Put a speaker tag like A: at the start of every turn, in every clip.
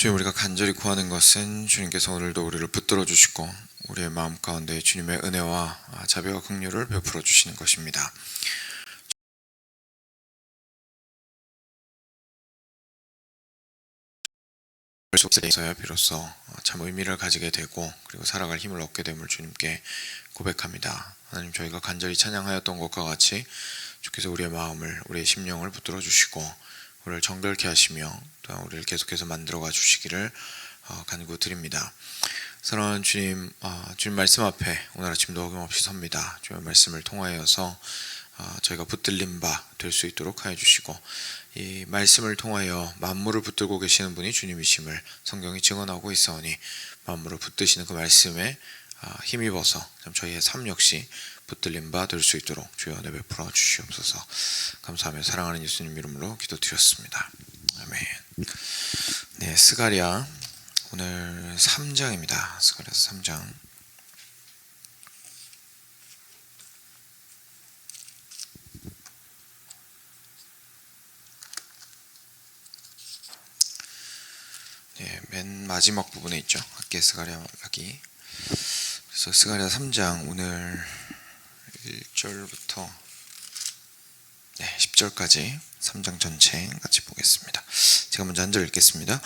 A: 주님 우리가 간절히 구하는 것은 주님께서 오늘도 우리를 붙들어 주시고 우리의 마음 가운데 주님의 은혜와 자비와 긍휼을 베풀어 주시는 것입니다. 속에서야 비로소 참 의미를 가지게 되고 그리고 살아갈 힘을 얻게 됨을 주님께 고백합니다. 하나님 저희가 간절히 찬양하였던 것과 같이 주께서 우리의 마음을 우리의 심령을 붙들어 주시고 우리를 정결케 하시며 또 우리를 계속해서 만들어 가 주시기를 어, 간구 드립니다. 사랑하는 주님, 어, 주님 말씀 앞에 오늘 아침도 어김없이 섭니다. 주의 말씀을 통하여서 어, 저희가 붙들린 바 될 수 있도록 하여 주시고 이 말씀을 통하여 만물을 붙들고 계시는 분이 주님이심을 성경이 증언하고 있사오니 만물을 붙드시는 그 말씀에 아, 힘입어서 참 저희의 삶 역시 붙들린 바될 수 있도록 주여 은혜 베풀어 주시옵소서. 감사하며 사랑하는 예수님 이름으로 기도드렸습니다. 아멘. 네 스가랴. 오늘 3장입니다. 스가랴 3장. 네, 맨 마지막 부분에 있죠. 학계 스가랴 하기 그래서 스가랴 3장 오늘 1절부터 네, 10절까지 3장 전체 같이 보겠습니다. 제가 먼저 한 절 읽겠습니다.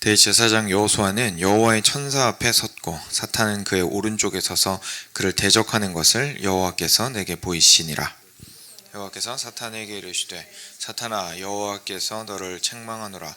A: 대제사장 여호수아는 여호와의 천사 앞에 섰고 사탄은 그의 오른쪽에 서서 그를 대적하는 것을 여호와께서 내게 보이시니라. 여호와께서 사탄에게 이르시되 사탄아 여호와께서 너를 책망하노라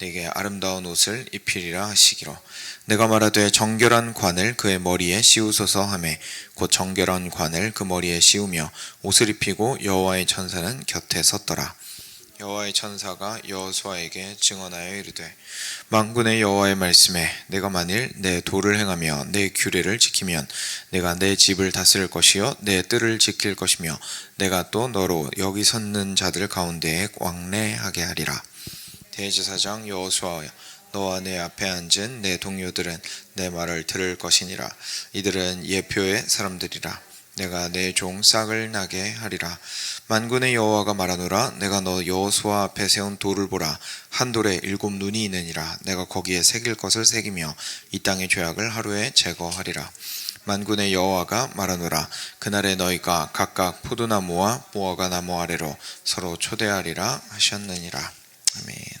A: 내게 아름다운 옷을 입히리라 하시기로. 내가 말하되 정결한 관을 그의 머리에 씌우소서 하매 곧 정결한 관을 그 머리에 씌우며 옷을 입히고 여호와의 천사는 곁에 섰더라. 여호와의 천사가 여호수아에게 증언하여 이르되 만군의 여호와의 말씀에 내가 만일 내 도를 행하며 내 규례를 지키면 내가 내 집을 다스릴 것이요 내 뜰을 지킬 것이며 내가 또 너로 여기 섰는 자들 가운데에 왕래하게 하리라 대제사장 여호수아여 너와 내 앞에 앉은 내 동료들은 내 말을 들을 것이니라. 이들은 예표의 사람들이라. 내가 내 종 싹을 나게 하리라. 만군의 여호와가 말하노라. 내가 너 여호수아 앞에 세운 돌을 보라. 한 돌에 일곱 눈이 있느니라. 내가 거기에 새길 것을 새기며 이 땅의 죄악을 하루에 제거하리라. 만군의 여호와가 말하노라. 그날에 너희가 각각 포도나무와 무화과 나무 아래로 서로 초대하리라 하셨느니라. 아멘. 네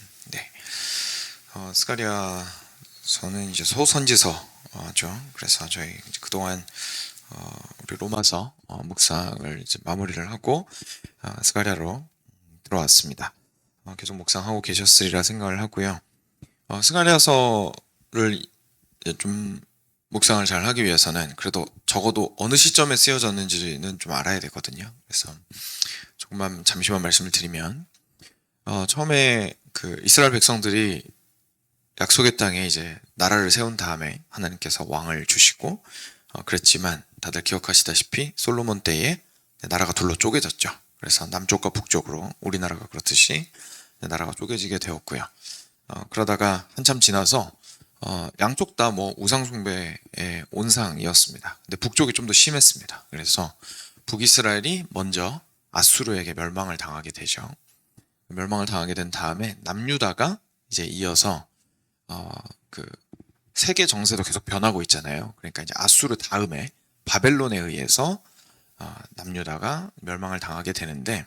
A: 어, 스가리아서는 이제 소선지서죠 그래서 저희 그동안 어, 우리 로마서 어, 묵상을 이제 마무리를 하고 어, 스가랴로 들어왔습니다. 어, 계속 묵상하고 계셨으리라 생각을 하고요. 어, 이제 좀 묵상을 잘 하기 위해서는 그래도 적어도 어느 시점에 쓰여졌는지는 좀 알아야 되거든요. 그래서 조금만 잠시만 말씀을 드리면 어, 처음에 그 이스라엘 백성들이 약속의 땅에 이제 나라를 세운 다음에 하나님께서 왕을 주시고 어, 그랬지만 다들 기억하시다시피 솔로몬 때에 나라가 둘로 쪼개졌죠. 그래서 남쪽과 북쪽으로 우리나라가 그렇듯이 나라가 쪼개지게 되었고요. 어, 그러다가 한참 지나서 어, 양쪽 다 뭐 우상숭배의 온상이었습니다. 근데 북쪽이 좀 더 심했습니다. 그래서 북이스라엘이 먼저 아수르에게 멸망을 당하게 되죠. 멸망을 당하게 된 다음에 남유다가 이제 이어서 어, 그 세계 정세도 계속 변하고 있잖아요. 그러니까 이제 아수르 다음에 바벨론에 의해서 어, 남유다가 멸망을 당하게 되는데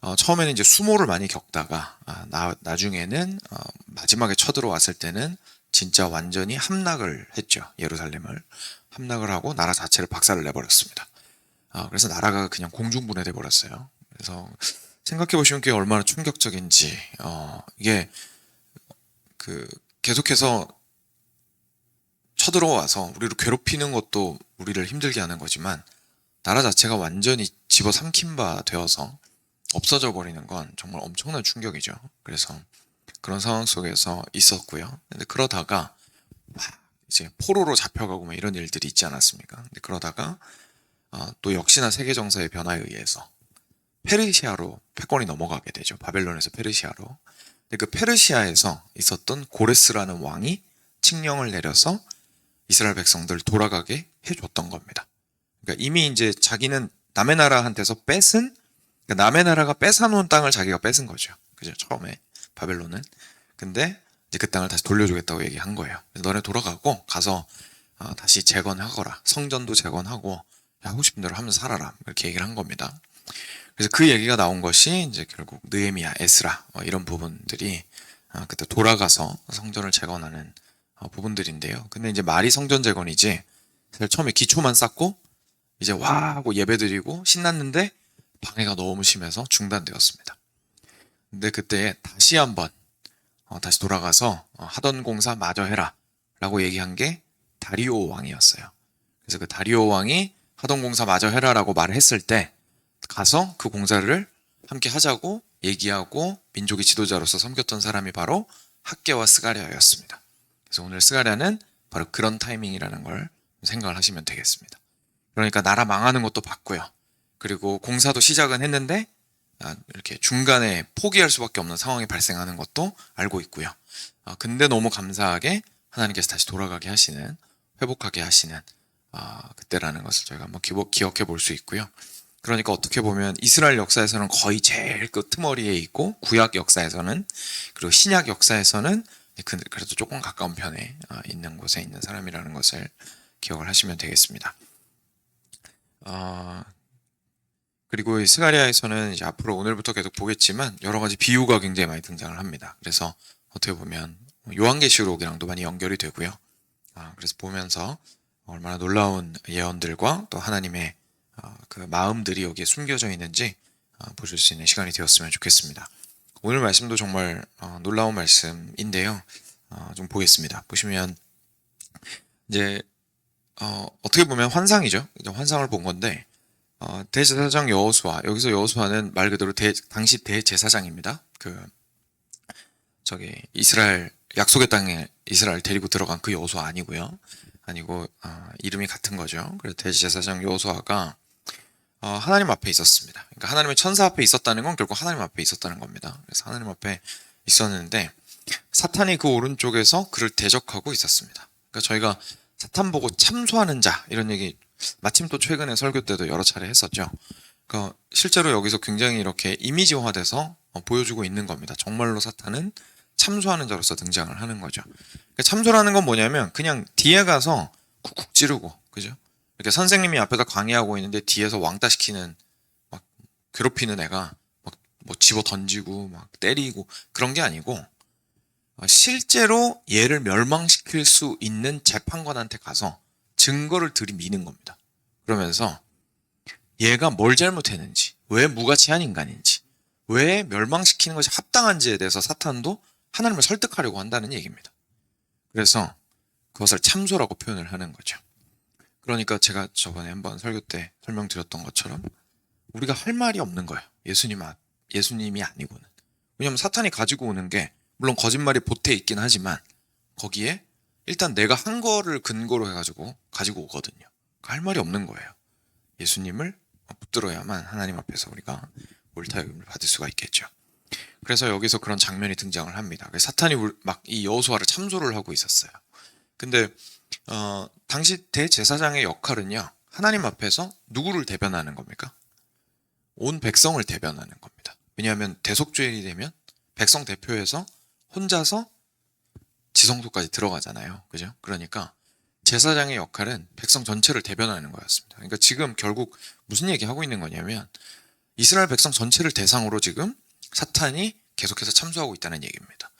A: 어, 처음에는 이제 수모를 많이 겪다가 아, 나, 나중에는 어, 마지막에 쳐들어왔을 때는 진짜 완전히 함락을 했죠 예루살렘을 함락을 하고 나라 자체를 박살을 내버렸습니다. 어, 그래서 나라가 그냥 공중분해돼 버렸어요. 그래서 생각해 보시면 그게 얼마나 충격적인지 어, 이게 그 계속해서 쳐들어와서 우리를 괴롭히는 것도 우리를 힘들게 하는 거지만 나라 자체가 완전히 집어삼킨 바 되어서 없어져 버리는 건 정말 엄청난 충격이죠. 그래서 그런 상황 속에서 있었고요. 근데 그러다가 막 이제 포로로 잡혀가고 막 이런 일들이 있지 않았습니까? 근데 그러다가 어, 또 역시나 세계 정사의 변화에 의해서 페르시아로 패권이 넘어가게 되죠. 바벨론에서 페르시아로. 그 페르시아에서 있었던 고레스라는 왕이 칙령을 내려서 이스라엘 백성들 돌아가게 해줬던 겁니다. 그러니까 이미 이제 자기는 남의 나라한테서 뺏은 그러니까 남의 나라가 뺏어놓은 땅을 자기가 뺏은 거죠. 그죠? 처음에 바벨론은. 근데 이제 그 땅을 다시 돌려주겠다고 얘기한 거예요. 너네 돌아가고 가서 어, 다시 재건하거라. 성전도 재건하고 야, 하고 싶은 대로 하면서 살아라. 이렇게 얘기를 한 겁니다. 그래서 그 얘기가 나온 것이 이제 결국 느헤미야, 에스라 어, 이런 부분들이 어, 그때 돌아가서 성전을 재건하는 어, 부분들인데요. 근데 이제 말이 성전 재건이지 사실 처음에 기초만 쌓고 이제 와 하고 예배드리고 신났는데 방해가 너무 심해서 중단되었습니다. 근데 그때 다시 한번 어, 다시 돌아가서 어, 하던 공사 마저 해라 라고 얘기한 게 다리오 왕이었어요. 그래서 그 다리오 왕이 하던 공사 마저 해라라고 말을 했을 때 가서 그 공사를 함께 하자고 얘기하고 민족의 지도자로서 섬겼던 사람이 바로 학계와 스가랴였습니다. 그래서 오늘 스가랴는 바로 그런 타이밍이라는 걸 생각을 하시면 되겠습니다. 그러니까 나라 망하는 것도 봤고요. 그리고 공사도 시작은 했는데 아, 이렇게 중간에 포기할 수밖에 없는 상황이 발생하는 것도 알고 있고요. 아, 근데 너무 감사하게 하나님께서 다시 돌아가게 하시는 회복하게 하시는 아, 그때라는 것을 저희가 한번 기억, 기억해 볼 수 있고요. 그러니까 어떻게 보면 이스라엘 역사에서는 거의 제일 끝머리에 있고 구약 역사에서는 그리고 신약 역사에서는 그- 그래도 조금 가까운 편에 아, 있는 곳에 있는 사람이라는 것을 기억을 하시면 되겠습니다. 아, 그리고 이 스가리아에서는 이제 앞으로 오늘부터 계속 보겠지만 여러 가지 비유가 굉장히 많이 등장을 합니다. 그래서 어떻게 보면 요한계시록이랑도 많이 연결이 되고요. 아, 그래서 보면서 얼마나 놀라운 예언들과 또 하나님의 아, 그 마음들이 여기에 숨겨져 있는지 아, 보실 수 있는 시간이 되었으면 좋겠습니다. 오늘 말씀도 정말 어, 놀라운 말씀인데요. 어, 좀 보겠습니다. 보시면 이제 어, 어떻게 보면 환상이죠. 환상을 본 건데 어, 대제사장 여호수아 여기서 여호수아는 말 그대로 대, 당시 대제사장입니다. 그 저기 이스라엘 약속의 땅에 이스라엘 데리고 들어간 그 여호수아 아니고요. 아니고 어, 이름이 같은 거죠. 그래서 대제사장 여호수아가 어, 하나님 앞에 있었습니다. 그러니까 하나님의 천사 앞에 있었다는 건 결국 하나님 앞에 있었다는 겁니다. 그래서 하나님 앞에 있었는데 사탄이 그 오른쪽에서 그를 대적하고 있었습니다. 그러니까 저희가 사탄 보고 참소하는 자 이런 얘기 마침 또 최근에 설교 때도 여러 차례 했었죠. 그러니까 실제로 여기서 굉장히 이렇게 이미지화돼서 어, 보여주고 있는 겁니다. 정말로 사탄은 참소하는 자로서 등장을 하는 거죠. 그러니까 참소라는 건 뭐냐면 그냥 뒤에 가서 쿡쿡 찌르고 그죠? 이렇게 선생님이 앞에서 강의하고 있는데 뒤에서 왕따 시키는 막 괴롭히는 애가 막 뭐 집어 던지고 막 때리고 그런 게 아니고 어, 실제로 얘를 멸망시킬 수 있는 재판관한테 가서 증거를 들이미는 겁니다. 그러면서 얘가 뭘 잘못했는지, 왜 무가치한 인간인지, 왜 멸망시키는 것이 합당한지에 대해서 사탄도 하나님을 설득하려고 한다는 얘기입니다. 그래서 그것을 참소라고 표현을 하는 거죠. 그러니까 제가 저번에 한번 설교 때 설명드렸던 것처럼 우리가 할 말이 없는 거예요. 예수님, 아- 예수님이 아니고는. 왜냐하면 사탄이 가지고 오는 게 물론 거짓말이 보태 있긴 하지만 거기에 일단 내가 한 거를 근거로 해가지고 가지고 오거든요. 그러니까 할 말이 없는 거예요. 예수님을 붙들어야만 하나님 앞에서 우리가 옳다 여김을 받을 수가 있겠죠. 그래서 여기서 그런 장면이 등장을 합니다. 사탄이 막 이 여호수아를 참소를 하고 있었어요. 근데 어, 당시 대제사장의 역할은요. 하나님 앞에서 누구를 대변하는 겁니까? 온 백성을 대변하는 겁니다. 왜냐하면 대속죄인이 되면 백성 대표에서 혼자서 지성소까지 들어가잖아요. 그죠? 그러니까 제사장의 역할은 백성 전체를 대변하는 거였습니다. 그러니까 지금 결국 무슨 얘기 하고 있는 거냐면 이스라엘 백성 전체를 대상으로 지금 사탄이 계속해서 참소하고 있다는 얘기입니다.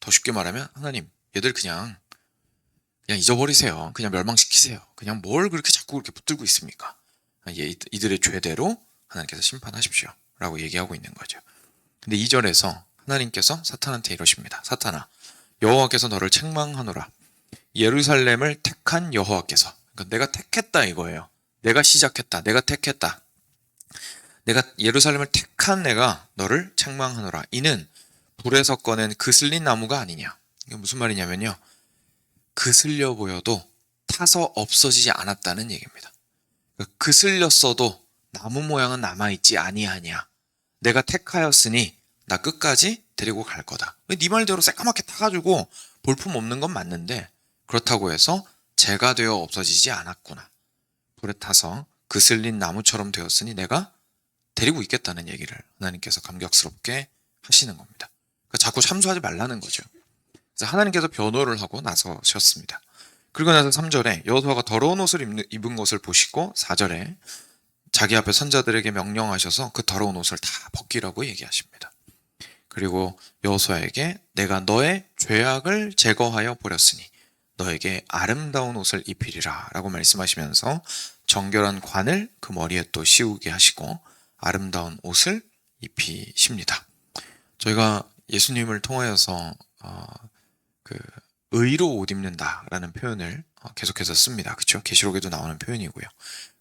A: 더 쉽게 말하면 하나님 얘들 그냥 그냥 잊어버리세요. 그냥 멸망시키세요. 그냥 뭘 그렇게 자꾸 그렇게 붙들고 있습니까? 얘 이들의 죄대로 하나님께서 심판하십시오. 라고 얘기하고 있는 거죠. 근데 2절에서 하나님께서 사탄한테 이러십니다. 사탄아, 여호와께서 너를 책망하노라. 예루살렘을 택한 여호와께서. 그러니까 내가 택했다 이거예요. 내가 시작했다. 내가 택했다. 내가 예루살렘을 택한 내가 너를 책망하노라. 이는 불에서 꺼낸 그슬린 나무가 아니냐. 이게 무슨 말이냐면요. 그슬려 보여도 타서 없어지지 않았다는 얘기입니다. 그러니까 그슬렸어도 나무 모양은 남아있지 아니하냐. 내가 택하였으니 나 끝까지 데리고 갈 거다. 네 말대로 새까맣게 타가지고 볼품 없는 건 맞는데 그렇다고 해서 재가 되어 없어지지 않았구나. 불에 타서 그슬린 나무처럼 되었으니 내가 데리고 있겠다는 얘기를 하나님께서 감격스럽게 하시는 겁니다. 그러니까 자꾸 참수하지 말라는 거죠. 하나님께서 변호를 하고 나서셨습니다. 그리고 나서 3절에 여호수아가 더러운 옷을 입은 것을 보시고 4절에 자기 앞에 선자들에게 명령하셔서 그 더러운 옷을 다 벗기라고 얘기하십니다. 그리고 여호수아에게 내가 너의 죄악을 제거하여 버렸으니 너에게 아름다운 옷을 입히리라라고 말씀하시면서 정결한 관을 그 머리에 또 씌우게 하시고 아름다운 옷을 입히십니다. 저희가 예수님을 통하여서 어, 그 의로 옷 입는다라는 표현을 어, 계속해서 씁니다. 그렇죠? 계시록에도 나오는 표현이고요.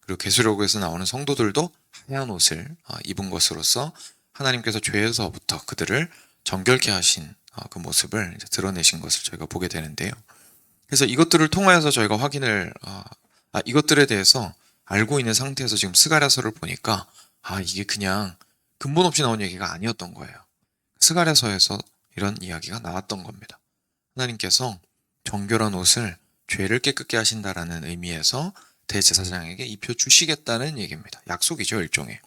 A: 그리고 계시록에서 나오는 성도들도 하얀 옷을 어, 입은 것으로서 하나님께서 죄에서부터 그들을 정결케 하신 어, 그 모습을 드러내신 것을 저희가 보게 되는데요. 그래서 이것들을 통하여서 저희가 확인을 어, 아, 이것들에 대해서 알고 있는 상태에서 지금 스가랴서를 보니까 아 이게 그냥 근본 없이 나온 얘기가 아니었던 거예요. 스가랴서에서 이런 이야기가 나왔던 겁니다. 하나님께서 정결한 옷을 죄를 깨끗게 하신다라는 의미에서 대제사장에게 입혀 주시겠다는 얘기입니다. 약속이죠, 일종의.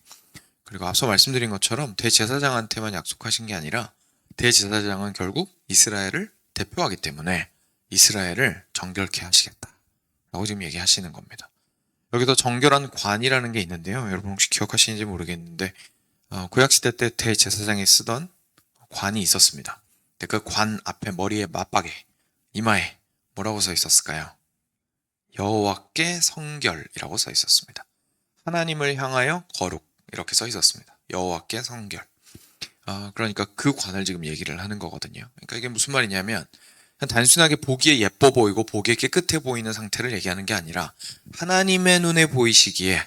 A: 그리고 앞서 말씀드린 것처럼 대제사장한테만 약속하신 게 아니라 대제사장은 결국 이스라엘을 대표하기 때문에 이스라엘을 정결케 하시겠다. 라고 지금 얘기하시는 겁니다. 여기서 정결한 관이라는 게 있는데요. 여러분 혹시 기억하시는지 모르겠는데 어, 구약 시대 때 대제사장이 쓰던 관이 있었습니다. 근데 그관 앞에 머리에 맞박에 이마에 뭐라고 써 있었을까요? 여호와께 성결이라고 써 있었습니다. 하나님을 향하여 거룩 이렇게 써 있었습니다. 여호와께 성결. 아, 그러니까 그 관을 지금 얘기를 하는 거거든요. 그러니까 이게 무슨 말이냐면 단순하게 보기에 예뻐 보이고 보기에 깨끗해 보이는 상태를 얘기하는 게 아니라 하나님의 눈에 보이시기에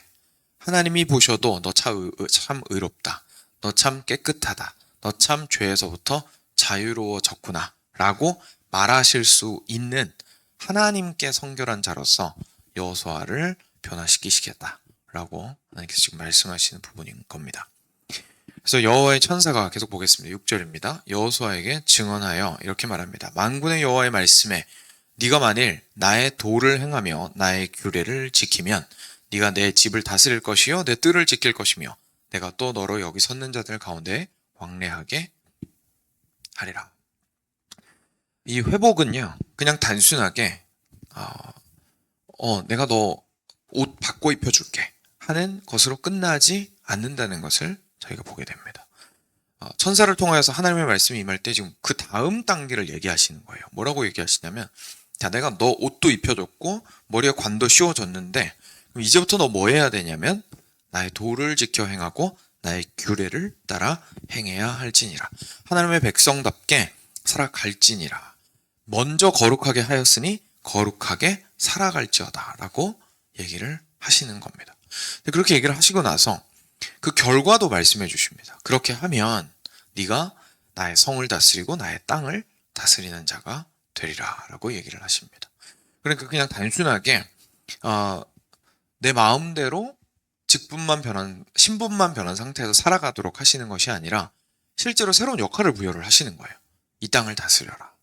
A: 하나님이 보셔도 너 참 의롭다. 너 참 깨끗하다. 너 참 죄에서부터 자유로워졌구나. 라고 말하실 수 있는 하나님께 성결한 자로서 여호수아를 변화시키시겠다. 라고 하나님께서 지금 말씀하시는 부분인 겁니다. 그래서 여호와의 천사가 계속 보겠습니다. 6절입니다. 여호수아에게 증언하여 이렇게 말합니다. 만군의 여호와의 말씀에 네가 만일 나의 도를 행하며 나의 규례를 지키면 네가 내 집을 다스릴 것이요 내 뜰을 지킬 것이며 내가 또 너로 여기 섰는 자들 가운데 왕래하게 하리라. 이 회복은요 그냥 단순하게 어, 어 내가 너 옷 바꿔 입혀줄게 하는 것으로 끝나지 않는다는 것을 저희가 보게 됩니다. 어, 천사를 통하여서 하나님의 말씀이 임할 때 지금 그 다음 단계를 얘기하시는 거예요. 뭐라고 얘기하시냐면, 자, 내가 너 옷도 입혀줬고, 머리에 관도 씌워줬는데, 이제부터 너 뭐 해야 되냐면, 나의 도를 지켜 행하고, 나의 규례를 따라 행해야 할지니라. 하나님의 백성답게 살아갈지니라. 먼저 거룩하게 하였으니, 거룩하게 살아갈지어다. 라고 얘기를 하시는 겁니다. 그렇게 얘기를 하시고 나서, 그 결과도 말씀해 주십니다. 그렇게 하면 네가 나의 성을 다스리고 나의 땅을 다스리는 자가 되리라라고 얘기를 하십니다. 그러니까 그냥 단순하게 어, 내 마음대로 직분만 변한 신분만 변한 상태에서 살아가도록 하시는 것이 아니라 실제로 새로운 역할을 부여를 하시는 거예요. 이 땅을 다스려라.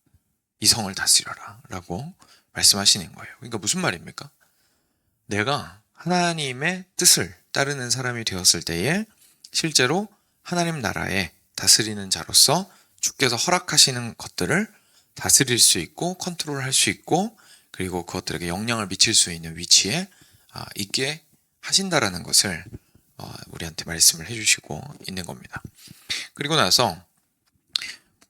A: 이 성을 다스려라라고 말씀하시는 거예요. 그러니까 무슨 말입니까? 내가 하나님의 뜻을 따르는 사람이 되었을 때에 실제로 하나님 나라에 다스리는 자로서 주께서 허락하시는 것들을 다스릴 수 있고 컨트롤할 수 있고 그리고 그것들에게 영향을 미칠 수 있는 위치에 아, 있게 하신다라는 것을 어, 우리한테 말씀을 해주시고 있는 겁니다. 그리고 나서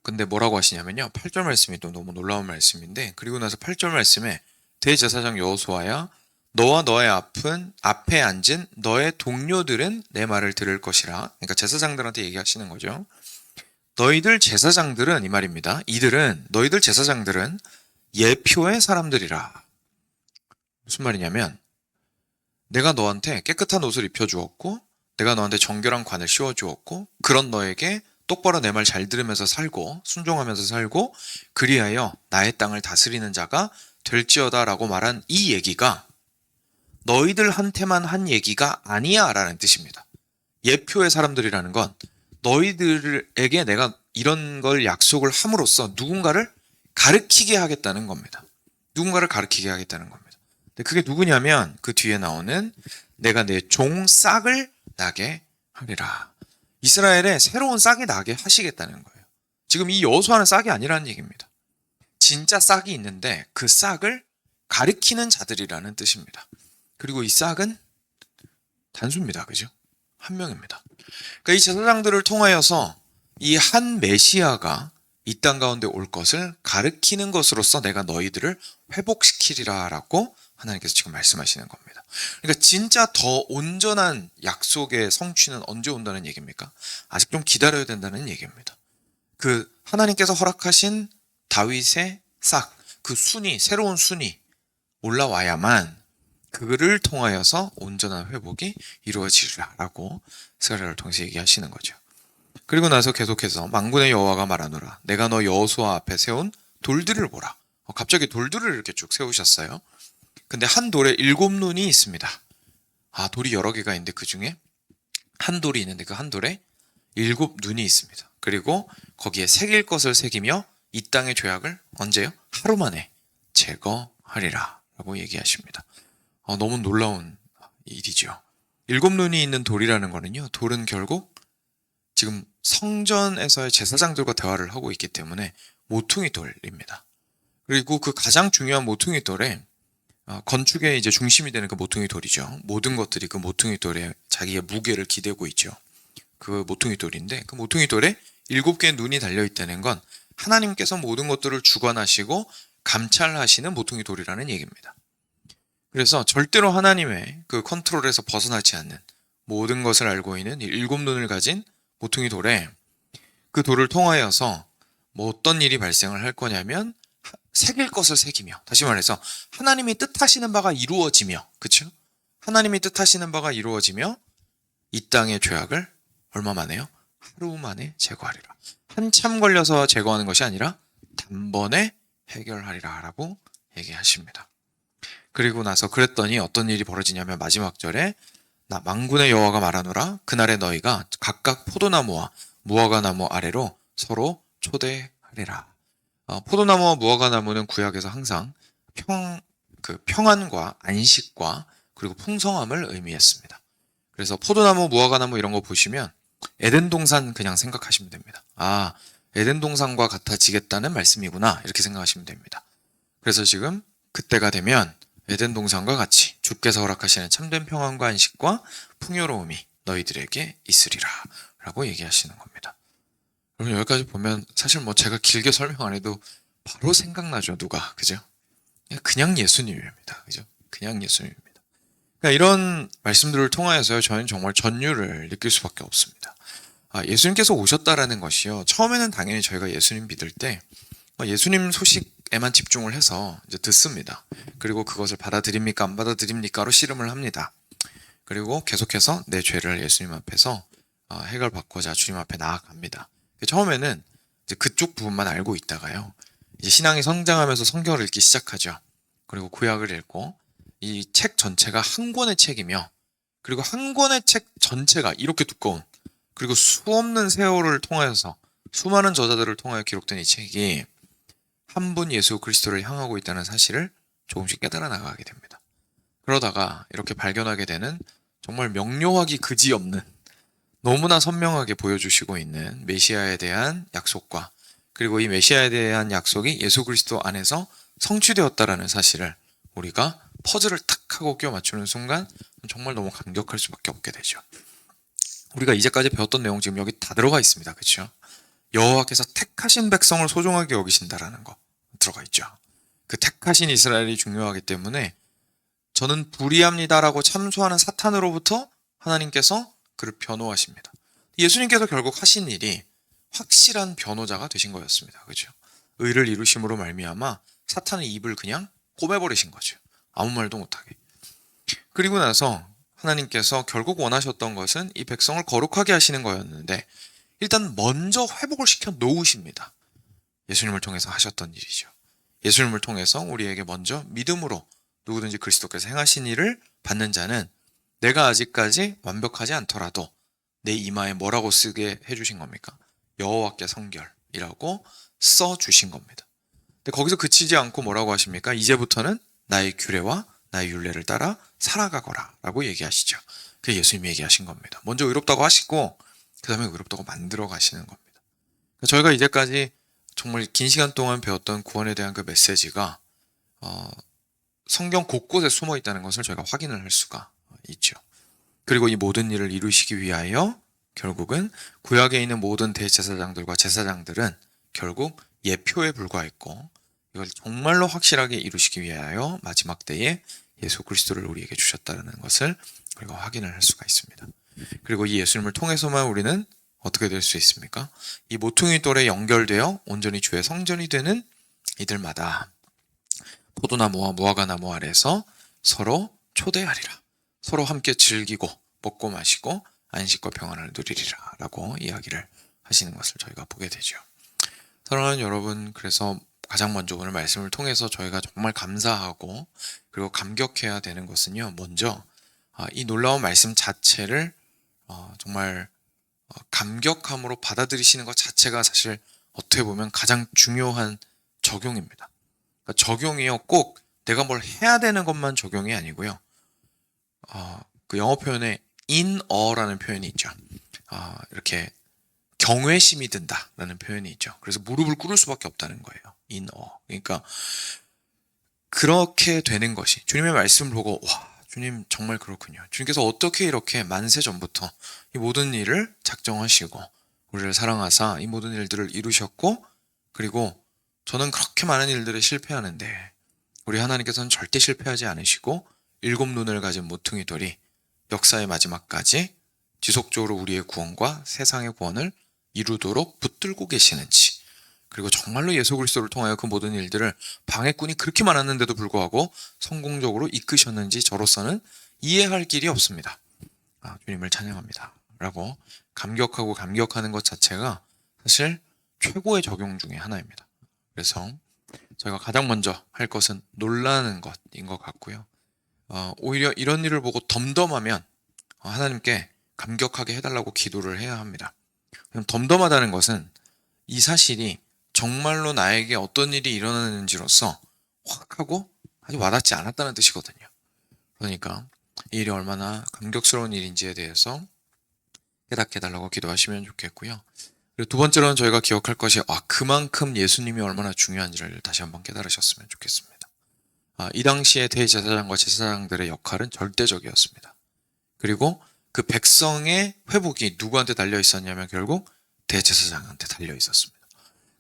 A: 근데 뭐라고 하시냐면요. 8절 말씀이 또 너무 놀라운 말씀인데 그리고 나서 8절 말씀에 대제사장 여호수아야 너와 너의 앞은 앞에 앉은 너의 동료들은 내 말을 들을 것이라. 그러니까 제사장들한테 얘기하시는 거죠. 너희들 제사장들은 이 말입니다. 이들은 너희들 제사장들은 예표의 사람들이라. 무슨 말이냐면 내가 너한테 깨끗한 옷을 입혀 주었고 내가 너한테 정결한 관을 씌워 주었고 그런 너에게 똑바로 내 말 잘 들으면서 살고 순종하면서 살고 그리하여 나의 땅을 다스리는 자가 될지어다 라고 말한 이 얘기가 너희들한테만 한 얘기가 아니야 라는 뜻입니다. 예표의 사람들이라는 건 너희들에게 내가 이런 걸 약속을 함으로써 누군가를 가르치게 하겠다는 겁니다. 누군가를 가르치게 하겠다는 겁니다. 근데 그게 누구냐면 그 뒤에 나오는 내가 내 종 싹을 나게 하리라. 이스라엘에 새로운 싹이 나게 하시겠다는 거예요. 지금 이 여호수아는 싹이 아니라는 얘기입니다. 진짜 싹이 있는데 그 싹을 가리키는 자들이라는 뜻입니다. 그리고 이 싹은 단수입니다. 그죠? 한 명입니다. 그러니까 이 제사장들을 통하여서 이 한 메시아가 이 땅 가운데 올 것을 가르키는 것으로서 내가 너희들을 회복시키리라라고 하나님께서 지금 말씀하시는 겁니다. 그러니까 진짜 더 온전한 약속의 성취는 언제 온다는 얘기입니까? 아직 좀 기다려야 된다는 얘기입니다. 그 하나님께서 허락하신 다윗의 싹, 그 순이 새로운 순이 올라와야만 그를 통하여서 온전한 회복이 이루어지리라라고 스가랴를 통해서 얘기하시는 거죠. 그리고 나서 계속해서 망군의 여호와가 말하노라 내가 너 여호수아 앞에 세운 돌들을 보라. 어, 갑자기 돌들을 이렇게 쭉 세우셨어요. 근데 한 돌에 일곱 눈이 있습니다. 아 돌이 여러 개가 있는데 그 중에 한 돌이 있는데 그 한 돌에 일곱 눈이 있습니다. 그리고 거기에 새길 것을 새기며 이 땅의 죄악을 언제요? 하루 만에 제거하리라 라고 얘기하십니다. 어, 너무 놀라운 일이죠. 일곱 눈이 있는 돌이라는 거는요. 돌은 결국 지금 성전에서의 제사장들과 대화를 하고 있기 때문에 모퉁이 돌입니다. 그리고 그 가장 중요한 모퉁이 돌에 어, 건축의 이제 중심이 되는 그 모퉁이 돌이죠. 모든 것들이 그 모퉁이 돌에 자기의 무게를 기대고 있죠. 그 모퉁이 돌인데 그 모퉁이 돌에 일곱 개의 눈이 달려 있다는 건 하나님께서 모든 것들을 주관하시고 감찰하시는 모퉁이 돌이라는 얘기입니다. 그래서 절대로 하나님의 그 컨트롤에서 벗어나지 않는 모든 것을 알고 있는 이 일곱 눈을 가진 모퉁이 돌에 그 돌을 통하여서 뭐 어떤 일이 발생을 할 거냐면 하- 새길 것을 새기며 다시 말해서 하나님이 뜻하시는 바가 이루어지며 그쵸? 하나님이 뜻하시는 바가 이루어지며 이 땅의 죄악을 얼마 만에요? 하루 만에 제거하리라. 한참 걸려서 제거하는 것이 아니라 단번에 해결하리라라고 얘기하십니다. 그리고 나서 그랬더니 어떤 일이 벌어지냐면 마지막 절에 나 망군의 여호와가 말하노라 그날에 너희가 각각 포도나무와 무화과나무 아래로 서로 초대하리라. 어, 포도나무와 무화과나무는 구약에서 항상 평, 그 평안과 안식과 그리고 풍성함을 의미했습니다. 그래서 포도나무, 무화과나무 이런 거 보시면 에덴 동산 그냥 생각하시면 됩니다. 아, 에덴 동산과 같아지겠다는 말씀이구나. 이렇게 생각하시면 됩니다. 그래서 지금 그때가 되면 에덴 동산과 같이 주께서 허락하시는 참된 평안과 안식과 풍요로움이 너희들에게 있으리라. 라고 얘기하시는 겁니다. 여러분 여기까지 보면 사실 뭐 제가 길게 설명 안 해도 바로 생각나죠. 누가. 그죠? 그냥 예수님입니다. 그죠? 그냥 예수님입니다. 그러니까 이런 말씀들을 통하여서 저희는 정말 전율을 느낄 수밖에 없습니다. 아, 예수님께서 오셨다라는 것이요. 처음에는 당연히 저희가 예수님 믿을 때 어, 예수님 소식 에만 집중을 해서 이제 듣습니다. 그리고 그것을 받아들입니까 안 받아들입니까로 씨름을 합니다. 그리고 계속해서 내 죄를 예수님 앞에서 어, 해결받고자 주님 앞에 나아갑니다. 처음에는 이제 그쪽 부분만 알고 있다가요. 이제 신앙이 성장하면서 성경을 읽기 시작하죠. 그리고 구약을 읽고 이 책 전체가 한 권의 책이며 그리고 한 권의 책 전체가 이렇게 두꺼운 그리고 수없는 세월을 통하여서 수많은 저자들을 통하여 기록된 이 책이 한 분 예수 그리스도를 향하고 있다는 사실을 조금씩 깨달아 나가게 됩니다. 그러다가 이렇게 발견하게 되는 정말 명료하기 그지없는 너무나 선명하게 보여주시고 있는 메시아에 대한 약속과 그리고 이 메시아에 대한 약속이 예수 그리스도 안에서 성취되었다라는 사실을 우리가 퍼즐을 탁 하고 끼워 맞추는 순간 정말 너무 감격할 수밖에 없게 되죠. 우리가 이제까지 배웠던 내용 지금 여기 다 들어가 있습니다. 그렇죠? 여호와께서 택하신 백성을 소중하게 여기신다라는 거 들어가 있죠. 그 택하신 이스라엘이 중요하기 때문에 저는 불의합니다라고 참소하는 사탄으로부터 하나님께서 그를 변호하십니다. 예수님께서 결국 하신 일이 확실한 변호자가 되신 거였습니다. 그렇죠? 의를 이루심으로 말미암아 사탄의 입을 그냥 꼬매버리신 거죠. 아무 말도 못하게. 그리고 나서 하나님께서 결국 원하셨던 것은 이 백성을 거룩하게 하시는 거였는데 일단 먼저 회복을 시켜 놓으십니다. 예수님을 통해서 하셨던 일이죠. 예수님을 통해서 우리에게 먼저 믿음으로 누구든지 그리스도께서 행하신 일을 받는 자는 내가 아직까지 완벽하지 않더라도 내 이마에 뭐라고 쓰게 해주신 겁니까? 여호와께 성결이라고 써 주신 겁니다. 근데 거기서 그치지 않고 뭐라고 하십니까? 이제부터는 나의 규례와 나의 율례를 따라 살아가거라 라고 얘기하시죠. 그게 예수님이 얘기하신 겁니다. 먼저 의롭다고 하시고 그 다음에 의롭다고 만들어 가시는 겁니다. 그러니까 저희가 이제까지 정말 긴 시간 동안 배웠던 구원에 대한 그 메시지가 어, 성경 곳곳에 숨어 있다는 것을 저희가 확인을 할 수가 있죠. 그리고 이 모든 일을 이루시기 위하여 결국은 구약에 있는 모든 대제사장들과 제사장들은 결국 예표에 불과했고 이걸 정말로 확실하게 이루시기 위하여 마지막 때에 예수 그리스도를 우리에게 주셨다는 것을 우리가 확인을 할 수가 있습니다. 그리고 이 예수님을 통해서만 우리는 어떻게 될 수 있습니까? 이 모퉁이 돌에 연결되어 온전히 주의 성전이 되는 이들마다 포도나무와 무화과나무 아래서 서로 초대하리라. 서로 함께 즐기고 먹고 마시고 안식과 평안을 누리리라 라고 이야기를 하시는 것을 저희가 보게 되죠. 사랑하는 여러분, 그래서 가장 먼저 오늘 말씀을 통해서 저희가 정말 감사하고 그리고 감격해야 되는 것은요. 먼저 아, 이 놀라운 말씀 자체를 어, 정말 어, 감격함으로 받아들이시는 것 자체가 사실 어떻게 보면 가장 중요한 적용입니다. 그러니까 적용이요 꼭 내가 뭘 해야 되는 것만 적용이 아니고요. 어, 그 영어 표현에 in a라는 표현이 있죠. 어, 이렇게 경외심이 든다라는 표현이 있죠. 그래서 무릎을 꿇을 수밖에 없다는 거예요. in awe. 그러니까 그렇게 되는 것이 주님의 말씀을 보고 와 주님 정말 그렇군요. 주님께서 어떻게 이렇게 만세 전부터 이 모든 일을 작정하시고 우리를 사랑하사 이 모든 일들을 이루셨고 그리고 저는 그렇게 많은 일들에 실패하는데 우리 하나님께서는 절대 실패하지 않으시고 일곱 눈을 가진 모퉁이 돌이 역사의 마지막까지 지속적으로 우리의 구원과 세상의 구원을 이루도록 붙들고 계시는지 그리고 정말로 예수 그리스도를 통하여 그 모든 일들을 방해꾼이 그렇게 많았는데도 불구하고 성공적으로 이끄셨는지 저로서는 이해할 길이 없습니다. 아, 주님을 찬양합니다. 라고 감격하고 감격하는 것 자체가 사실 최고의 적용 중에 하나입니다. 그래서 저희가 가장 먼저 할 것은 놀라는 것인 것 같고요. 어, 오히려 이런 일을 보고 덤덤하면 어, 하나님께 감격하게 해달라고 기도를 해야 합니다. 덤덤하다는 것은 이 사실이 정말로 나에게 어떤 일이 일어나는지로서 확 하고 아주 와닿지 않았다는 뜻이거든요. 그러니까 이 일이 얼마나 감격스러운 일인지에 대해서 깨닫게 해달라고 기도하시면 좋겠고요. 그리고 두 번째로는 저희가 기억할 것이 아 그만큼 예수님이 얼마나 중요한지를 다시 한번 깨달으셨으면 좋겠습니다. 아, 이 당시에 대제사장과 제사장들의 역할은 절대적이었습니다. 그리고 그 백성의 회복이 누구한테 달려 있었냐면 결국 대제사장한테 달려 있었습니다.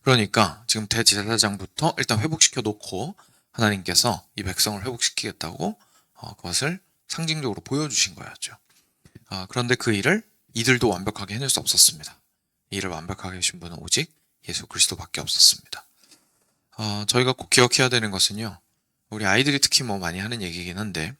A: 그러니까 지금 대제사장부터 일단 회복시켜 놓고 하나님께서 이 백성을 회복시키겠다고 어, 그것을 상징적으로 보여주신 거였죠. 아, 그런데 그 일을 이들도 완벽하게 해낼 수 없었습니다. 이 일을 완벽하게 하신 분은 오직 예수 그리스도밖에 없었습니다. 어, 저희가 꼭 기억해야 되는 것은요. 우리 아이들이 특히 뭐 많이 하는 얘기긴 한데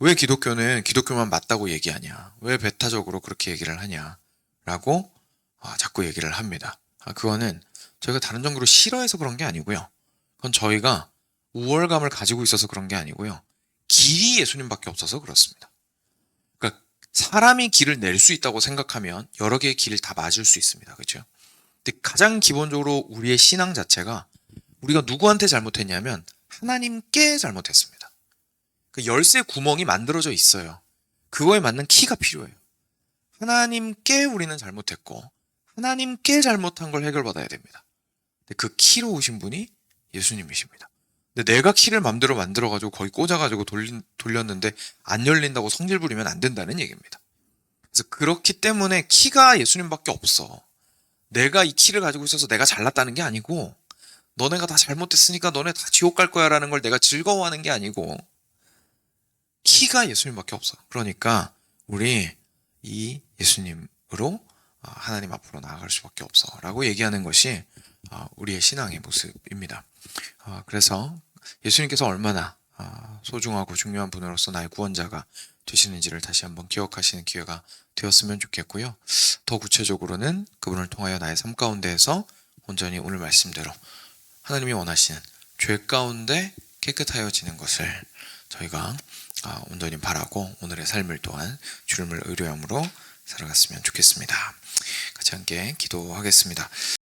A: 왜 기독교는 기독교만 맞다고 얘기하냐? 왜 배타적으로 그렇게 얘기를 하냐? 라고 아, 자꾸 얘기를 합니다. 아, 그거는 저희가 다른 정도로 싫어해서 그런 게 아니고요. 그건 저희가 우월감을 가지고 있어서 그런 게 아니고요. 길이 예수님밖에 없어서 그렇습니다. 그러니까 사람이 길을 낼 수 있다고 생각하면 여러 개의 길을 다 맞을 수 있습니다. 그렇죠? 근데 가장 기본적으로 우리의 신앙 자체가 우리가 누구한테 잘못했냐면 하나님께 잘못했습니다. 그 열쇠 구멍이 만들어져 있어요. 그거에 맞는 키가 필요해요. 하나님께 우리는 잘못했고 하나님께 잘못한 걸 해결받아야 됩니다. 그 키로 오신 분이 예수님이십니다. 근데 내가 키를 맘대로 만들어가지고 거기 꽂아가지고 돌린, 돌렸는데 안 열린다고 성질 부리면 안 된다는 얘기입니다. 그래서 그렇기 때문에 키가 예수님밖에 없어. 내가 이 키를 가지고 있어서 내가 잘났다는 게 아니고 너네가 다 잘못했으니까 너네 다 지옥 갈 거야 라는 걸 내가 즐거워하는 게 아니고 키가 예수님밖에 없어. 그러니까 우리 이 예수님으로 어, 하나님 앞으로 나아갈 수밖에 없어 라고 얘기하는 것이 어, 우리의 신앙의 모습입니다. 어, 그래서 예수님께서 얼마나 소중하고 중요한 분으로서 나의 구원자가 되시는지를 다시 한번 기억하시는 기회가 되었으면 좋겠고요. 더 구체적으로는 그분을 통하여 나의 삶 가운데에서 온전히 오늘 말씀대로 하나님이 원하시는 죄 가운데 깨끗하여지는 것을 저희가 아, 온전히 바라고 오늘의 삶을 또한 주님을 의뢰함으로 살아갔으면 좋겠습니다. 같이 함께 기도하겠습니다.